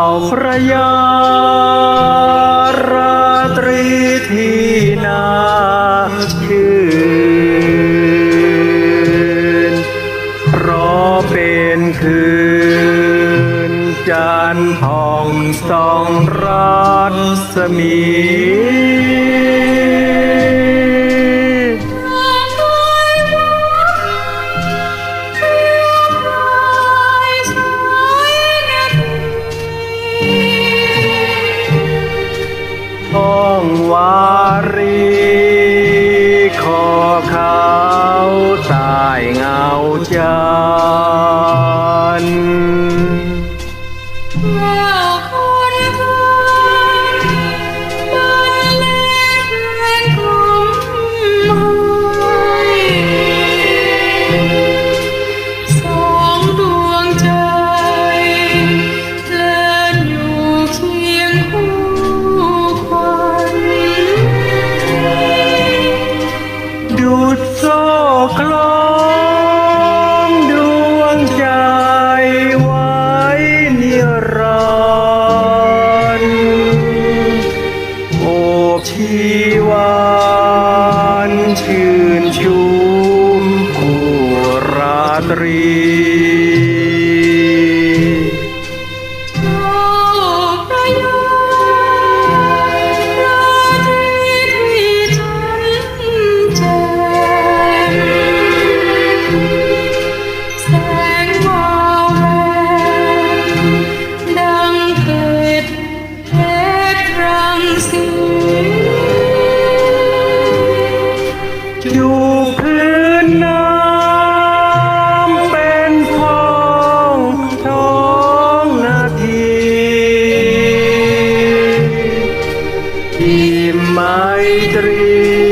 เจ้าพระยาราตรีที่นาชื่นเพราะเป็นคืนจันทองสองรัศมี to พื้นน้ำเป็นพองทองนาทีที่ไมตรี